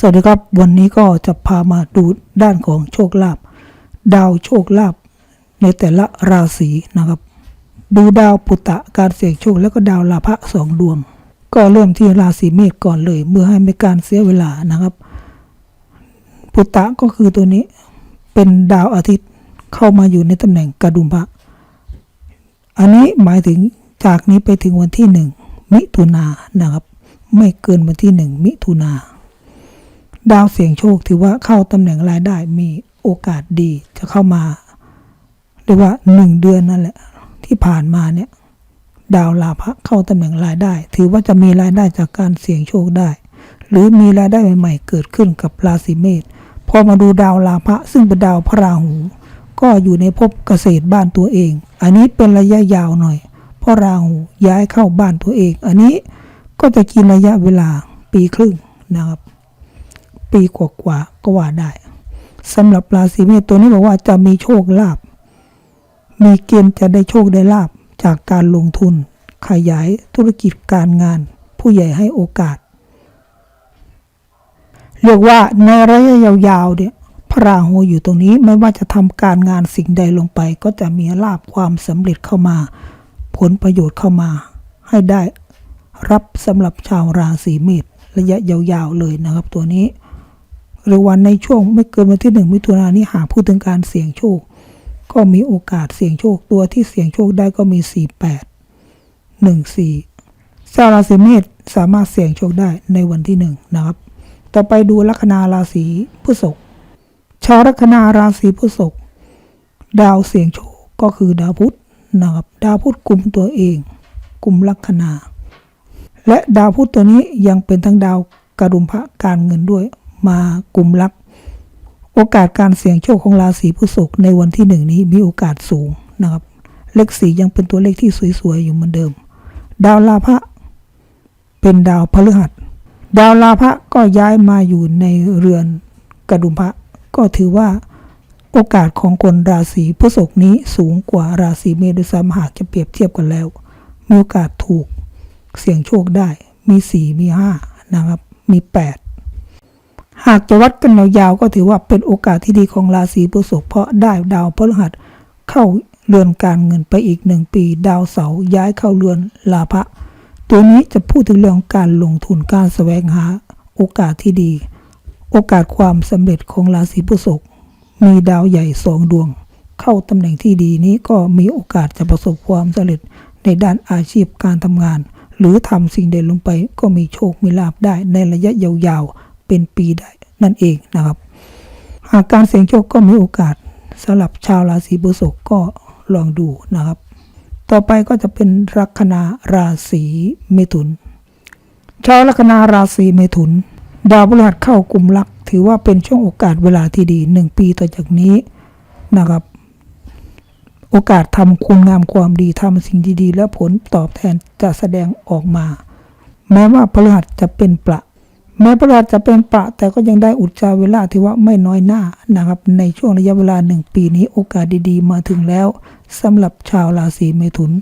สวัสดีครับ วันนี้ก็จะพามาดูด้านของโชคลาภดาวโชคลาภในแต่ละราศีนะครับ ดูดาวปุตตะการเสี่ยงโชคแล้วก็ดาวลาภะสองดวง ก็เริ่มที่ราศีเมษก่อนเลย เมื่อให้ไม่การเสียเวลานะครับ ปุตตะก็คือตัวนี้เป็นดาวอาทิตย์เข้ามาอยู่ในตำแหน่งกระดุมพระอันนี้หมายถึงจากนี้ไปถึงวันที่หนึ่งมิถุนายนนะครับ ไม่เกินวันที่หนึ่งมิถุนา ดาวเสี่ยงโชคถือว่าเข้าตำแหน่งรายได้มีโอกาสดีจะเข้ามาเรียกว่าหนึ่งเดือนนั่นแหละ ที่ผ่านมาเนี่ย ดาวลาภะเข้าตำแหน่งรายได้ ถือว่าจะมีรายได้จากการเสี่ยงโชคได้ หรือมีรายได้ใหม่ ๆ เกิดขึ้นกับราศีเมษพอมาดูดาวลาภะซึ่งเป็นดาวพระราหู ก็อยู่ในภพเกษตรบ้านตัวเอง อันนี้เป็นระยะยาวหน่อยเพราะราหูย้ายเข้าบ้านตัวเอง อันนี้ก็จะกินระยะเวลาปีครึ่งนะครับ ปีกว่าๆก็ว่าได้สำหรับราศีเมษตัวนี้บอกว่าจะมีโชคลาภมีเกณฑ์จะได้โชคได้ลาบจากการลงทุน ขยายธุรกิจการงาน ผู้ใหญ่ให้โอกาส เรียกว่าในระยะยาวๆเนี่ยพระราหูอยู่ตรงนี้ไม่ว่าจะทำการงานสิ่งใดลงไป ก็จะมีลาบความสำเร็จเข้ามา ผลประโยชน์เข้ามา ให้ได้รับสำหรับชาวราศีเมษระยะยาวๆเลยนะครับตัวนี้ หรือวันในช่วงไม่เกินวันที่หนึ่งมิถุนายนนี้หากพูดถึงการเสี่ยงโชค ก็มีโอกาสเสี่ยงโชคตัวที่เสี่ยงโชคได้ก็มี 48 14ชาวราศีเมษสามารถเสี่ยงโชคได้ในวันที่หนึ่งนะครับ ต่อไปดูลัคนาราศีพฤษภชาวลัคนาราศีพฤษภดาวเสี่ยงโชคก็คือดาวพุธนะครับดาวพุธกลุ่มตัวเองกลุ่มลัคนา และดาวพุธตัวนี้ยังเป็นทั้งดาวกระดุมพระการเงินด้วย มากลุ่มลักโอกาสการเสี่ยงโชคของราศีพฤษภในวันที่หนึ่งนี้มีโอกาสสูงนะครับ เลขสียังเป็นตัวเลขที่สวยๆอยู่เหมือนเดิม ดาวลาภะเป็นดาวพฤหัส ดาวลาภะก็ย้ายมาอยู่ในเรือนกระดุมพระก็ถือว่าโอกาสของคนราศีพฤษภนี้สูงกว่าราศีเมษด้วยซ้ำหากจะเปรียบเทียบกันแล้ว มีโอกาสถูกเสี่ยงโชคได้มีสี่มีห้านะครับ มีแปด หากจะวัดกันยาวๆก็ถือว่าเป็นโอกาสที่ดีของราศีพฤษภเพราะได้ดาวพฤหัสเข้าเรือนการเงินไปอีกหนึ่งปี ดาวเสาร์ย้ายเข้าเรือนลาภะตัวนี้จะพูดถึงเรื่องการลงทุนการแสวงหาโอกาสที่ดี โอกาสความสำเร็จของราศีพฤษภมีดาวใหญ่สองดวง เข้าตำแหน่งที่ดีนี้ก็มีโอกาสจะประสบความสำเร็จในด้านอาชีพการทำงาน หรือทำสิ่งใดลงไปก็มีโชคมีลาภได้ในระยะยาวๆ เป็นปีได้นั่นเองนะครับ หากการเสี่ยงโชคก็มีโอกาสสำหรับชาวราศีพฤษภก็ลองดูนะครับ ต่อไปก็จะเป็นลัคนาราศีเมถุน ชาวลัคนาราศีเมถุน ดาวพฤหัสเข้ากลุ่มลักถือว่าเป็นช่วงโอกาสเวลาที่ดีหนึ่งปีต่อจากนี้นะครับ โอกาสทำคุณงามความดีทำสิ่งดีๆ และผลตอบแทนจะแสดงออกมา แม้ว่าพฤหัสจะเป็นประ แม้พฤหัสจะเป็นประแต่ก็ยังได้อุจจาเวลาที่ว่าไม่น้อยหน้านะครับ ในช่วงระยะเวลาหนึ่งปีนี้โอกาสดีๆ มาถึงแล้วสำหรับชาวราศีเมถุน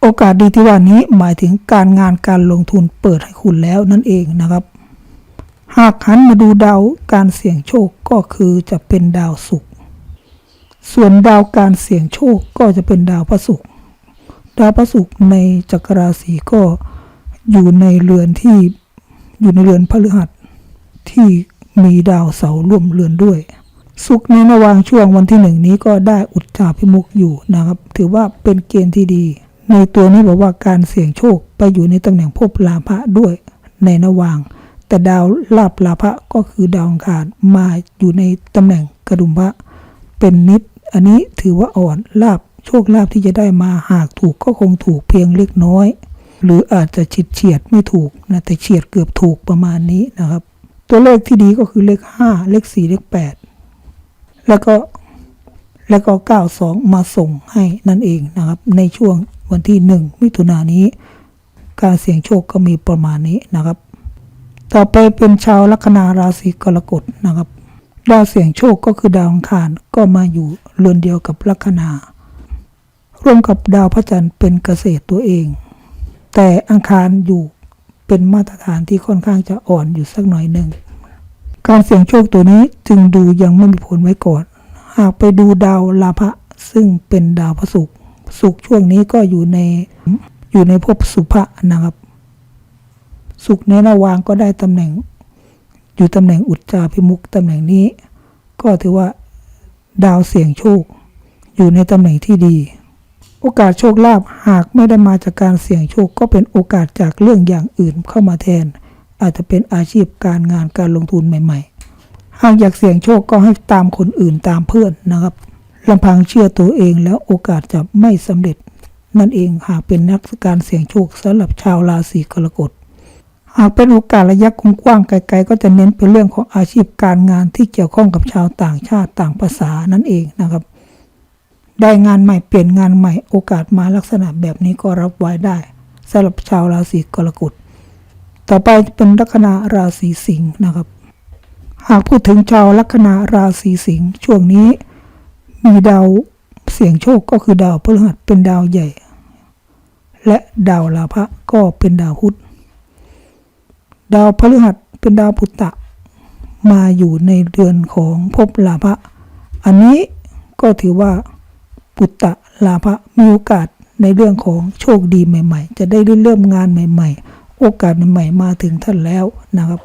โอกาสดีที่ว่านี้หมายถึงการงานการลงทุนเปิดให้คุณแล้วนั่นเองนะครับ หากหันมาดูดาวการเสี่ยงโชคก็คือจะเป็นดาวศุกร์ส่วนดาวการเสี่ยงโชคก็จะเป็นดาวพระศุกร์ดาวพระศุกร์ในจักรราศีก็อยู่ในเรือนที่ อยู่ในเรือนพฤหัสที่มีดาวเสาร่วมเรือนด้วย สุกในระหว่างช่วงวันที่หนึ่งนี้ก็ได้อุจจาพิมุกอยู่นะครับ ถือว่าเป็นเกณฑ์ที่ดี ในตัวนี้บอกว่าการเสี่ยงโชคไปอยู่ในตำแหน่งภพลาภะด้วยในระหว่าง แต่ดาวลาภลาภะก็คือดาวองคารมาอยู่ในตำแหน่งกระดุมพระเป็นนิด อันนี้ถือว่าอ่อนลาบโชคลาภที่จะได้มาหากถูกก็คงถูกเพียงเล็กน้อย หรืออาจจะฉิดเฉียดไม่ถูกนะแต่เฉียดเกือบถูกประมาณนี้นะครับ ตัวเลขที่ดีก็คือเลขห้าเลขสี่เลขแปดแล้วก็แล้วก็ 92 มาส่งให้นั่นเองนะครับ ในช่วงวันที่หนึ่งมิถุนายนนี้ การเสี่ยงโชคก็มีประมาณนี้นะครับ ต่อไปเป็นชาวลัคนาราศีกรกฎนะครับดาวเสี่ยงโชคก็คือดาวอังคารก็มาอยู่เรือนเดียวกับลัคนา ร่วมกับดาวพระจันทร์เป็นเกษตรตัวเอง แต่อังคารอยู่เป็นมาตรฐานที่ค่อนข้างจะอ่อนอยู่สักหน่อยหนึ่ง การเสี่ยงโชคตัวนี้จึงดูยังไม่มีผลไว้ก่อน หากไปดูดาวลาภะซึ่งเป็นดาวพระศุกร์ศุกร์ช่วงนี้ก็อยู่ในอยู่ในภพสุภะนะครับ ศุกร์ในระวางก็ได้ตำแหน่ง อยู่ตำแหน่งอุจจาพิมุกตำแหน่งนี้ ก็ถือว่าดาวเสี่ยงโชค อยู่ในตำแหน่งที่ดี โอกาสโชคลาภหากไม่ได้มาจากการเสี่ยงโชคก็เป็นโอกาสจากเรื่องอย่างอื่นเข้ามาแทน อาจจะเป็นอาชีพการงานการลงทุนใหม่ ๆ หากอยากเสี่ยงโชคก็ให้ตามคนอื่นตามเพื่อนนะครับลำพังเชื่อตัวเองแล้วโอกาสจะไม่สำเร็จ นั่นเองหากเป็นนักการเสี่ยงโชคสำหรับชาวราศีกรกฎหากเป็นโอกาสระยะกว้างไกลๆก็จะเน้นเป็นเรื่องของอาชีพการงานที่เกี่ยวข้องกับชาวต่างชาติต่างภาษานั่นเองนะครับ ได้งานใหม่เปลี่ยนงานใหม่โอกาสมาลักษณะแบบนี้ก็รับไว้ได้สำหรับชาวราศีกรกฎต่อไปจะเป็นลัคนาราศีสิงห์นะครับ หากพูดถึงชาวลัคนาราศีสิงห์ช่วงนี้ มีดาวเสียงโชคก็คือดาวพฤหัสเป็นดาวใหญ่ และดาวลาภะก็เป็นดาวพุธดาวพฤหัสเป็นดาวปุตตะ มาอยู่ในเดือนของภพลาภะอันนี้ก็ถือว่า ปุตตะลาภะมีโอกาสในเรื่องของโชคดีใหม่ ๆ จะได้เริ่มงานใหม่ ๆ โอกาสใหม่ๆมาถึงท่านแล้วนะครับ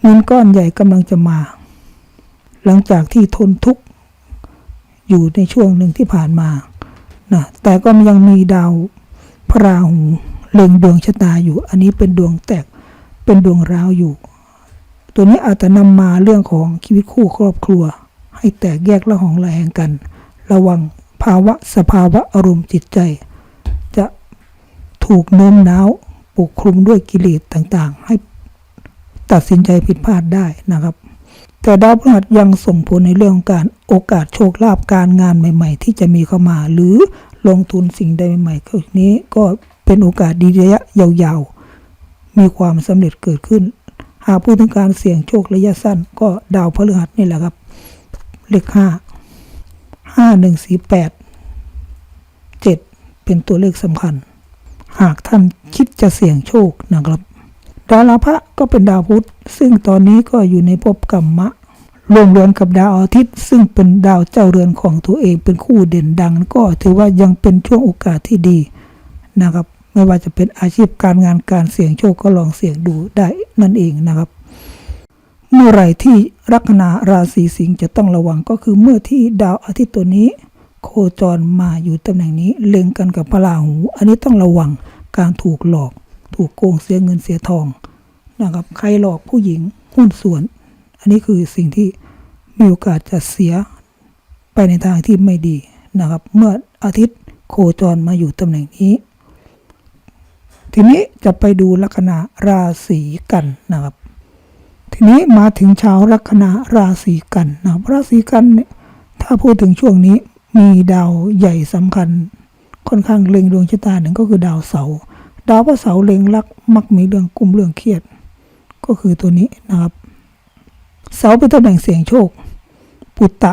เงินก้อนใหญ่กำลังจะมา หลังจากที่ทนทุกข์อยู่ในช่วงหนึ่งที่ผ่านมานะแต่ก็ยังมีดาวพระราหูเล็งดวงชะตาอยู่ อันนี้เป็นดวงแตกเป็นดวงร้าวอยู่ ตัวนี้อาจจะนำมาเรื่องของชีวิตคู่ครอบครัว ให้แตกแยกละหองระแหงกัน ระวัง ภาวะสภาวะอารมณ์จิตใจ จะถูกโน้มน้าวปกคลุมด้วยกิเลสต่างๆ ให้ตัดสินใจผิดพลาดได้นะครับ แต่ดาวพฤหัสยังส่งผลในเรื่องของการโอกาสโชคลาภการงานใหม่ ๆ ที่จะมีเข้ามาหรือลงทุนสิ่งใดใหม่ๆก็นี้ก็เป็นโอกาสดีระยะยาวๆ มีความสำเร็จเกิดขึ้น หากพูดถึงการเสี่ยงโชคระยะสั้น ก็ดาวพฤหัสนี่แหละครับ เลขห้า ห้าหนึ่งสี่แปดเจ็ดเป็นตัวเลขสำคัญ หากท่านคิดจะเสี่ยงโชคนะครับ ดาวลาภะก็เป็นดาวพุธซึ่งตอนนี้ก็อยู่ในภพกรรมะรวมเรือนกับดาวอาทิตย์ ซึ่งเป็นดาวเจ้าเรือนของตัวเองเป็นคู่เด่นดัง ก็ถือว่ายังเป็นช่วงโอกาสที่ดีนะครับ ไม่ว่าจะเป็นอาชีพการงานการเสี่ยงโชคก็ลองเสี่ยงดูได้นั่นเองนะครับ เมื่อไรที่ลัคนาราศีสิงห์จะต้องระวังก็คือเมื่อที่ดาวอาทิตย์ตัวนี้ โคจรมาอยู่ตำแหน่งนี้เล็งกันกับพระราหู อันนี้ต้องระวังการถูกหลอก ถูกโกงเสียเงินเสียทองนะครับใครหลอกผู้หญิงหุ้นส่วน อันนี้คือสิ่งที่มีโอกาสจะเสียไปในทางที่ไม่ดีนะครับ เมื่ออาทิตย์โคจรมาอยู่ตำแหน่งนี้ ทีนี้จะไปดูลัคนาราศีกันนะครับ ทีนี้มาถึงชาวลัคนาราศีกันนะราศีกันเนี่ยถ้าพูดถึงช่วงนี้มีดาวใหญ่สำคัญ ค่อนข้างเล็งดวงชะตาหนึ่งก็คือดาวเสาร์ดาวพระเสาร์เล็งรักมักมีเรื่องกุมเรื่องเครียด ก็คือตัวนี้นะครับเสาเป็นตำแหน่งเสี่ยงโชค ปุตตะ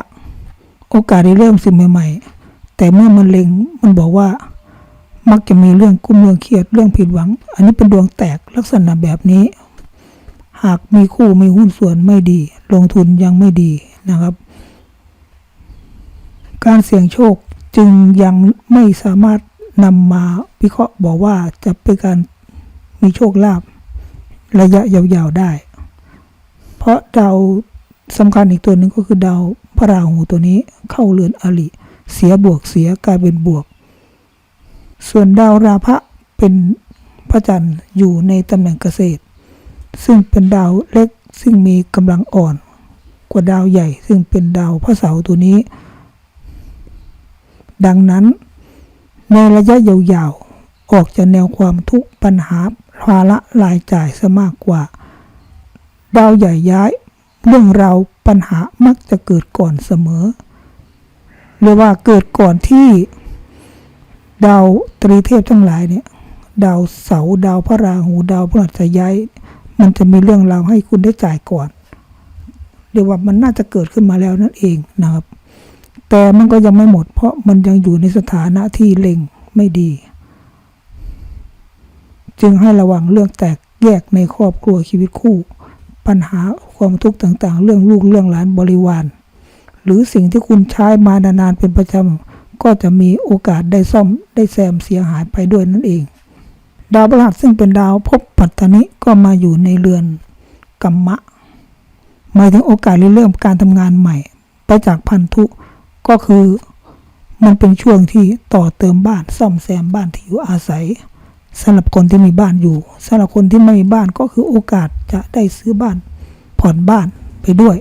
โอกาสได้เริ่มสิ่งใหม่ ๆ แต่เมื่อมันเล็งมันบอกว่า มักจะมีเรื่องกุมเรื่องเครียดเรื่องผิดหวัง อันนี้เป็นดวงแตกลักษณะแบบนี้ หากมีคู่มีหุ้นส่วนไม่ดี ลงทุนยังไม่ดีนะครับ การเสี่ยงโชคจึงยังไม่สามารถนำมาวิเคราะห์บอกว่าจะเป็นการมีโชคลาภระยะยาวๆได้ เพราะดาวสำคัญอีกตัวหนึ่งก็คือดาวพระราหูตัวนี้เข้าเรือนอริเสียบวกเสียกลายเป็นบวก ส่วนดาวราพะเป็นพระจันทร์อยู่ในตำแหน่งเกษตร ซึ่งเป็นดาวเล็กซึ่งมีกำลังอ่อน กว่าดาวใหญ่ ซึ่งเป็นดาวพระเสาร์ตัวนี้ ดังนั้น ในระยะยาวๆ ออกจากแนวความทุกข์ปัญหาภาระรายจ่ายซะมากกว่า ดาวใหญ่ย้าย เรื่องราวปัญหามักจะเกิดก่อนเสมอเรียกว่าเกิดก่อนที่ดาวตรีเทพทั้งหลายเนี่ย ดาวเสาร์ดาวพระราหูดาวพฤหัสย้าย มันจะมีเรื่องราวให้คุณได้จ่ายก่อนเรียกว่ามันน่าจะเกิดขึ้นมาแล้วนั่นเองนะครับ แต่มันก็ยังไม่หมด เพราะมันยังอยู่ในสถานะที่เล็งไม่ดี จึงให้ระวังเรื่องแตกแยกในครอบครัวชีวิตคู่ ปัญหาความทุกข์ต่างๆ เรื่องลูกเรื่องหลานบริวาร หรือสิ่งที่คุณใช้มานานๆเป็นประจำก็จะมีโอกาสได้ซ่อมได้แซมเสียหายไปด้วยนั่นเอง ดาวพฤหัสซึ่งเป็นดาวภพปัตตานิก็มาอยู่ในเรือนกัมมะหมายถึงโอกาสเริ่มการทำงานใหม่ ไปจากพันธุก็คือมันเป็นช่วงที่ต่อเติมบ้านซ่อมแซมบ้านที่อยู่อาศัยสำหรับคนที่มีบ้านอยู่สำหรับคนที่ไม่มีบ้านก็คือโอกาสจะได้ซื้อบ้าน ผ่อนบ้านไปด้วย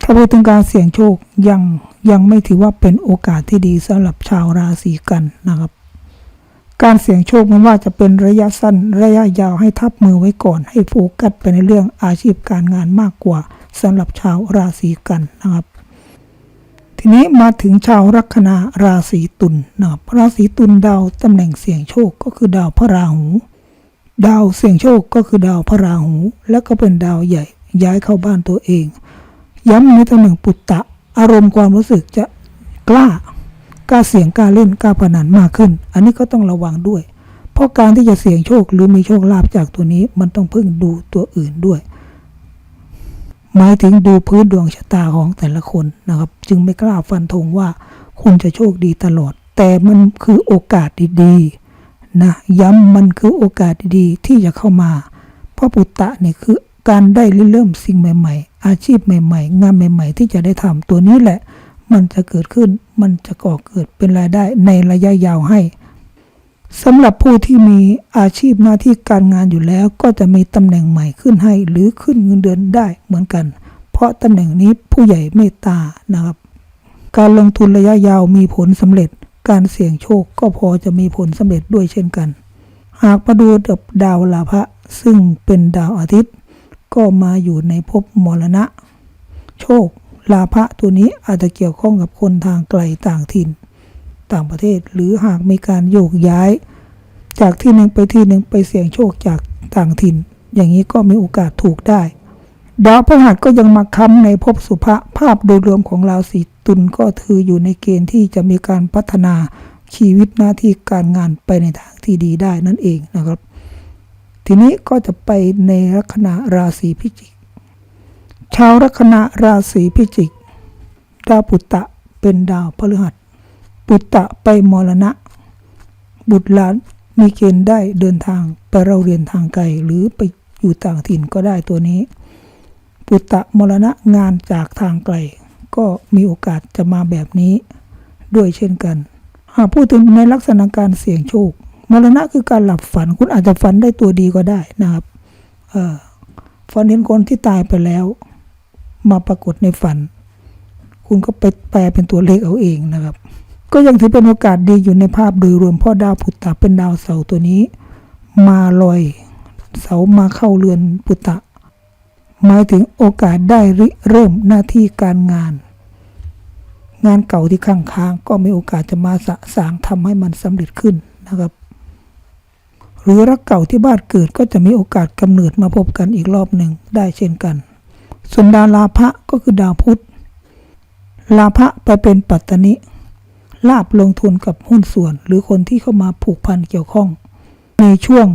ถ้าพูดถึงการเสี่ยงโชคยังยังไม่ถือว่าเป็นโอกาสที่ดีสำหรับชาวราศีกันนะครับ การเสี่ยงโชคไม่ว่าจะเป็นระยะสั้นระยะยาวให้ทับมือไว้ก่อน ให้โฟกัสไปในเรื่องอาชีพการงานมากกว่าสำหรับชาวราศีกันนะครับ ทีนี้มาถึงชาวลัคนาราศีตุลนะครับราศีตุลดาวตำแหน่งเสี่ยงโชคก็คือดาวพระราหู ดาวเสี่ยงโชคก็คือดาวพระราหู และก็เป็นดาวใหญ่ย้ายเข้าบ้านตัวเอง ย้ำในตำแหน่งปุตตะ อารมณ์ความรู้สึกจะกล้า กล้าเสี่ยงกล้าเล่นกล้าพนันมากขึ้น อันนี้ก็ต้องระวังด้วย เพราะการที่จะเสี่ยงโชคหรือมีโชคลาภจากตัวนี้มันต้องพึ่งดูตัวอื่นด้วย หมายถึงดูพื้นดวงชะตาของแต่ละคนนะครับ จึงไม่กล้าฟันธงว่าคุณจะโชคดีตลอด แต่มันคือโอกาสดีๆนะย้ำมันคือโอกาสดีๆ ที่จะเข้ามาเพราะปุตตะเนี่ยคือการได้เริ่มสิ่งใหม่ ๆ อาชีพใหม่ ๆ งานใหม่ ๆ ที่จะได้ทำตัวนี้แหละ มันจะเกิดขึ้น มันจะก่อเกิดเป็นรายได้ในระยะยาวให้สำหรับผู้ที่มีอาชีพหน้าที่การงานอยู่แล้ว ก็จะมีตำแหน่งใหม่ขึ้นให้ หรือขึ้นเงินเดือนได้เหมือนกัน เพราะตำแหน่งนี้ผู้ใหญ่เมตตานะครับ การลงทุนระยะยาวมีผลสำเร็จ การเสี่ยงโชคก็พอจะมีผลสำเร็จด้วยเช่นกัน หากมาดูดับดาวลาภะซึ่งเป็นดาวอาทิตย์ ก็มาอยู่ในภพมรณะ โชค ลาภะตัวนี้อาจจะเกี่ยวข้องกับคนทางไกลต่างถิ่น ต่างประเทศหรือหากมีการโยกย้าย จากที่หนึ่งไปที่หนึ่งไปเสี่ยงโชคจากต่างถิ่น อย่างนี้ก็มีโอกาสถูกได้ดาวพฤหัสก็ยังมาค้ำในภพสุภะภาพโดยรวมของราศีตุลก็คืออยู่ในเกณฑ์ที่จะมีการพัฒนาชีวิตหน้าที่การงานไปในทางที่ดีได้นั่นเองนะครับ ทีนี้ก็จะไปในลัคนาราศีพิจิก ชาวลัคนาราศีพิจิก ดาวปุตตะเป็นดาวพฤหัส ปุตตะไปมรณะ บุตรหลานมีเกณฑ์ได้เดินทางไปเราเรียนทางไกลหรือไปอยู่ต่างถิ่นก็ได้ตัวนี้ ปุตตะมรณะงานจากทางไกล ก็มีโอกาสจะมาแบบนี้ ด้วยเช่นกัน หากพูดถึงในลักษณะการเสี่ยงโชคมรณะคือการหลับฝันคุณอาจจะฝันได้ตัวดีก็ได้นะครับ เออฝันเห็นคนที่ตายไปแล้ว มาปรากฏในฝัน คุณก็ไปแปลเป็นตัวเลขเอาเองนะครับ ก็ยังถือเป็นโอกาสดีอยู่ในภาพโดยรวมเพราะดาวพุตตะเป็นดาวเสาตัวนี้ มาลอยเสามาเข้าเรือนพุตตะ หมายถึงโอกาสได้ริเริ่มหน้าที่การงาน งานเก่าที่ค้างค้างก็มีโอกาสจะมาสะสางทำให้มันสำเร็จขึ้นนะครับหรือรักเก่าที่บ้านเกิดก็จะมีโอกาสกำเนิดมาพบกันอีกรอบหนึ่งได้เช่นกัน ส่วนดาวลาภะก็คือดาวพุธ ลาภะไปเป็นปัตตนิลาบลงทุนกับหุ้นส่วน หรือคนที่เข้ามาผูกพันเกี่ยวข้อง ในช่วง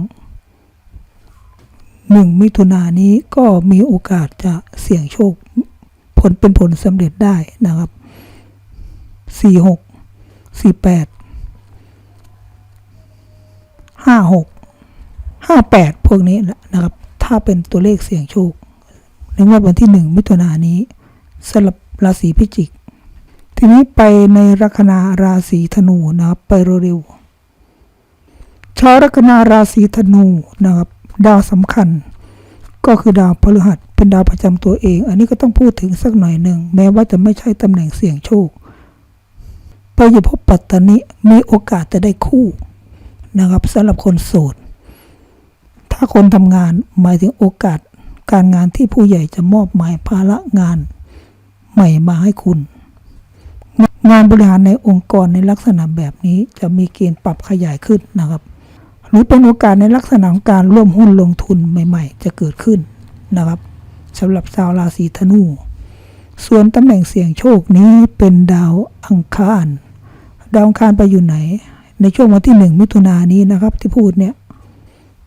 หนึ่งมิถุนายนนี้ก็มีโอกาสจะเสี่ยงโชค ผลเป็นผลสำเร็จได้นะครับสี่หกสี่แปดห้าหกห้าแปดพวกนี้นะครับ ถ้าเป็นตัวเลขเสี่ยงโชค ในงวดวันที่หนึ่งมิถุนายนนี้สำหรับราศีพิจิก ทีนี้ไปในลัคนาราศีธนูนะครับไปเร็วๆชาวลัคนาราศีธนูนะครับดาวสำคัญ ก็คือดาวพฤหัสเป็นดาวประจำตัวเอง อันนี้ก็ต้องพูดถึงสักหน่อยหนึ่ง แม้ว่าจะไม่ใช่ตำแหน่งเสี่ยงโชคไปอยู่พบปัตตานิมีโอกาสจะได้คู่นะครับสำหรับคนโสด ถ้าคนทำงานหมายถึงโอกาส การงานที่ผู้ใหญ่จะมอบหมายภาระงานใหม่มาให้คุณ งานบริหารในองค์กรในลักษณะแบบนี้จะมีเกณฑ์ปรับขยายขึ้นนะครับ หรือเป็นโอกาสในลักษณะของการร่วมหุ้นลงทุนใหม่ ๆ จะเกิดขึ้นนะครับสำหรับชาวราศีธนู ส่วนตำแหน่งเสี่ยงโชคนี้เป็นดาวอังคาร ดาวอังคารไปอยู่ไหน ในช่วงวันที่หนึ่งมิถุนายนนี้นะครับที่พูดเนี่ย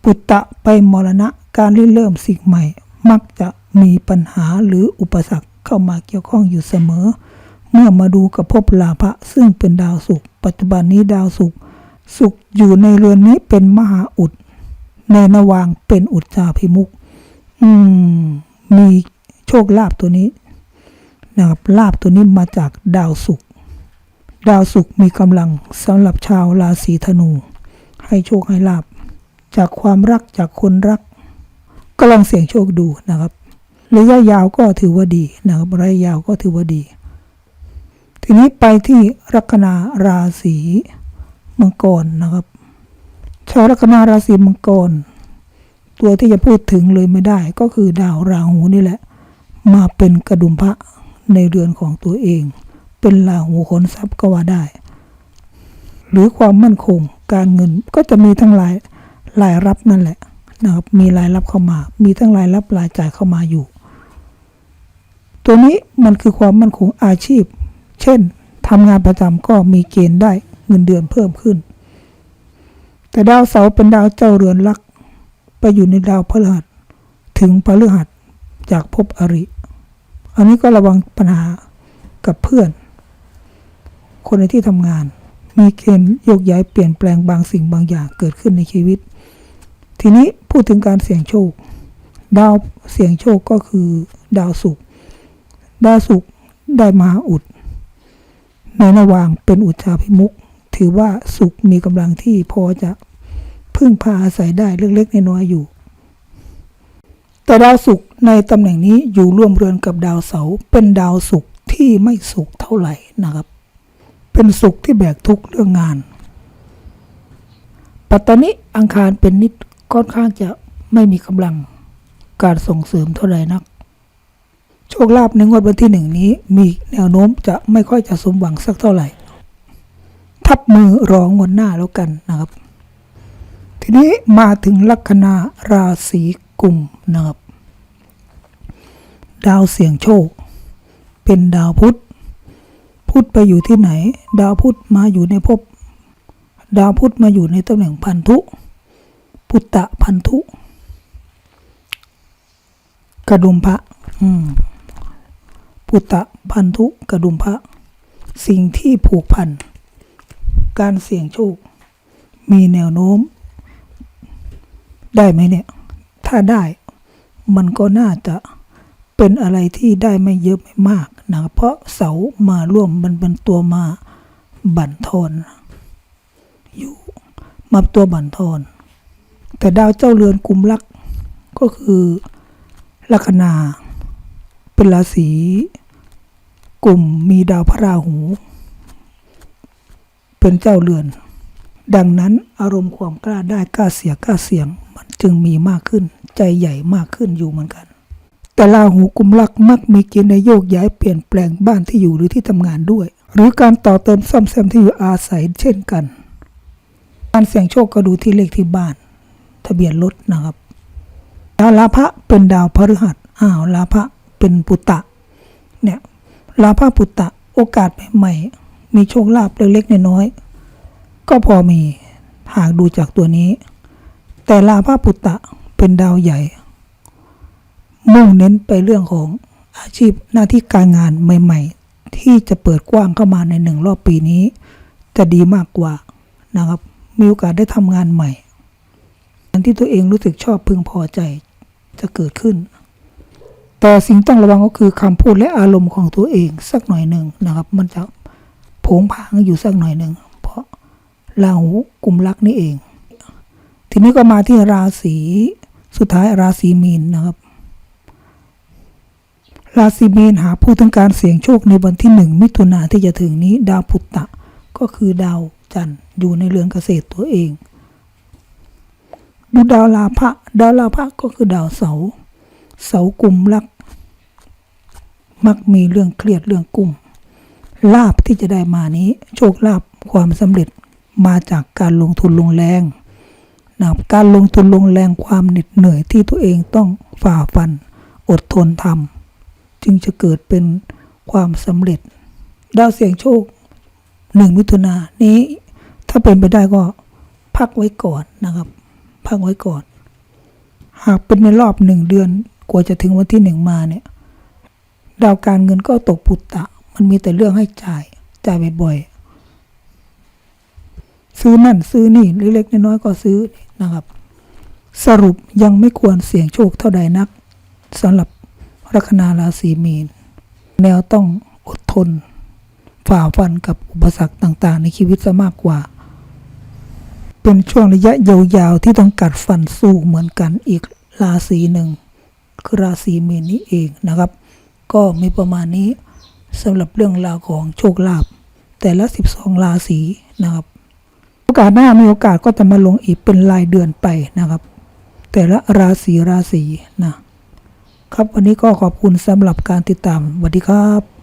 ปุตตะไปมรณะการริเริ่มสิ่งใหม่ มักจะมีปัญหาหรืออุปสรรคเข้ามาเกี่ยวข้องอยู่เสมอ เมื่อมาดูกับภพลาภะซึ่งเป็นดาวศุกร์ปัจจุบันนี้ดาวศุกร์ศุกร์อยู่ในเรือนนี้เป็นมหาอุด ในนวางเป็นอุจจาพิมุก อืม มีโชคลาภตัวนี้นะครับลาภตัวนี้มาจากดาวศุกร์ดาวศุกร์มีกำลังสำหรับชาวราศีธนู ให้โชคให้ลาภจากความรักจากคนรัก ก็ลองเสี่ยงโชคดูนะครับ ระยะยาวก็ถือว่าดีนะครับระยะยาวก็ถือว่าดี ทีนี้ไปที่ลัคนาราศีมังกรนะครับชาวลัคนาราศีมังกร ตัวที่จะพูดถึงเลยไม่ได้ก็คือดาวราหูนี่แหละ มาเป็นกระดุมพระในเรือนของตัวเอง เป็นราหูขนทรัพย์ก็ว่าได้ หรือความมั่นคงการเงินก็จะมีทั้งรายรายรับนั่นแหละ นะครับมีรายรับเข้ามา มีทั้งรายรับรายจ่ายเข้ามาอยู่ ตัวนี้มันคือความมั่นคงอาชีพ เช่นทำงานประจำก็มีเกณฑ์ได้เงินเดือนเพิ่มขึ้น แต่ดาวเสาร์เป็นดาวเจ้าเรือนลักไปอยู่ในดาวพฤหัสถึงพฤหัสจากภพอริ อันนี้ก็ระวังปัญหากับเพื่อน คนในที่ทำงาน มีเกณฑ์โยกย้ายเปลี่ยนแปลงบางสิ่งบางอย่างเกิดขึ้นในชีวิต ทีนี้พูดถึงการเสี่ยงโชค ดาวเสี่ยงโชคก็คือดาวศุกร์ดาวศุกร์ได้มาอุด ในระหว่างเป็นอุจจาพิมุกถือว่าศุกร์มีกำลังที่พอจะพึ่งพาอาศัยได้เล็กๆน้อยๆอยู่ แต่ดาวศุกร์ในตำแหน่งนี้อยู่ร่วมเรือนกับดาวเสาร์เป็นดาวศุกร์ที่ไม่สุขเท่าไหร่นะครับ เป็นศุกร์ที่แบกทุกข์เรื่องงาน ปัตตานิอังคารเป็นนิด ค่อนข้างจะไม่มีกำลังการส่งเสริมเท่าไหร่นัก โชคลาภในงวดวันที่หนึ่งนี้มีแนวโน้มจะไม่ค่อยจะสมหวังสักเท่าไหร่ ทับมือรองงวดหน้าแล้วกันนะครับ ทีนี้มาถึงลัคนาราศีกุมนะครับดาวเสี่ยงโชค เป็นดาวพุธพุธไปอยู่ที่ไหน ดาวพุธมาอยู่ในภพดาวพุธมาอยู่ในตำแหน่งพันธุ พุตตะพันธุ กระดุมพระพุตตะพันธุ กระดุมพระ สิ่งที่ผูกพัน การเสี่ยงโชค มีแนวโน้ม ได้ไหมเนี่ย ถ้าได้มันก็น่าจะเป็นอะไรที่ได้ไม่เยอะไม่มากนะครับเพราะเสามาร่วมมันเป็นตัวมาบั่นทอนอยู่มาตัวบั่นทอน แต่ดาวเจ้าเรือนกุมลักก็คือลัคนาเป็นราศีกลุ่มมีดาวพระราหู เป็นเจ้าเรือน ดังนั้นอารมณ์ความกล้าได้กล้าเสียกล้าเสียง มันจึงมีมากขึ้น ใจใหญ่มากขึ้นอยู่เหมือนกัน แต่ราหูกุมลักมักมีเกณฑ์ในโยกย้ายเปลี่ยนแปลงบ้านที่อยู่หรือที่ทำงานด้วย หรือการต่อเติมซ่อมแซมที่อยู่อาศัยเช่นกัน การเสี่ยงโชคก็ดูที่เลขที่บ้าน ทะเบียนรถนะครับ ดาวลาภะเป็นดาวพฤหัสอ้าวลาภะเป็นปุตตะ เนี่ยลาภะปุตตะโอกาสใหม่ๆมีโชคลาภเล็กๆน้อยๆก็พอมีหากดูจากตัวนี้ แต่ลาภะปุตตะเป็นดาวใหญ่ มุ่งเน้นไปเรื่องของอาชีพหน้าที่การงานใหม่ ๆ ที่จะเปิดกว้างเข้ามาในหนึ่งรอบปีนี้ จะดีมากกว่านะครับมีโอกาสได้ทำงานใหม่ อันที่ตัวเองรู้สึกชอบพึงพอใจจะเกิดขึ้น แต่สิ่งต้องระวังก็คือคำพูดและอารมณ์ของตัวเองสักหน่อยหนึ่งนะครับ มันจะผงผางอยู่สักหน่อยหนึ่งเพราะราหูกลุ่มลักนี่เอง ทีนี้ก็มาที่ราศีสุดท้ายราศีมีนนะครับราศีมีนหาผู้ต้องการเสี่ยงโชคในวันที่หนึ่งมิถุนาที่จะถึงนี้ ดาวพุตตะ ก็คือดาวจันทร์อยู่ในเรือนเกษตรตัวเอง ดูดาวลาภะดาวลาภะก็คือดาวเสา เสากลุ่มลัก มักมีเรื่องเครียดเรื่องกุ้มลาบที่จะได้มานี้ โชคลาภความสำเร็จมาจากการลงทุนลงแรงนะครับการลงทุนลงแรงความเหน็ดเหนื่อยที่ตัวเองต้องฝ่าฟัน อดทนทำจึงจะเกิดเป็นความสำเร็จ ดาวเสี่ยงโชคหนึ่งมิถุนานี้ ถ้าเป็นไปได้ก็พักไว้ก่อนนะครับ พักไว้ก่อน หากเป็นในรอบหนึ่งเดือนกว่าจะถึงวันที่หนึ่งมาเนี่ย ดาวการเงินก็ตกปุตตะ มันมีแต่เรื่องให้จ่าย จ่ายบ่อยๆ ซื้อนั่นซื้อนี่เล็กๆน้อยๆก็ซื้อนะครับ สรุปยังไม่ควรเสี่ยงโชคเท่าใดนักสำหรับลัคนาราศีมีน แนวต้องอดทน ฝ่าฟันกับอุปสรรคต่างๆ ในชีวิตซะมากกว่า เป็นช่วงระยะยาวๆที่ต้องกัดฟันสู้เหมือนกันอีกราศีหนึ่งคือราศีมีนนี้เองนะครับ ก็มีประมาณนี้สำหรับเรื่องราวของโชคลาภแต่ละ 12 ราศีนะครับ โอกาสหน้ามีโอกาสก็จะมาลงอีกเป็นรายเดือนไปนะครับ แต่ละราศีราศีนะครับวันนี้ก็ขอบคุณสำหรับการติดตามสวัสดีครับ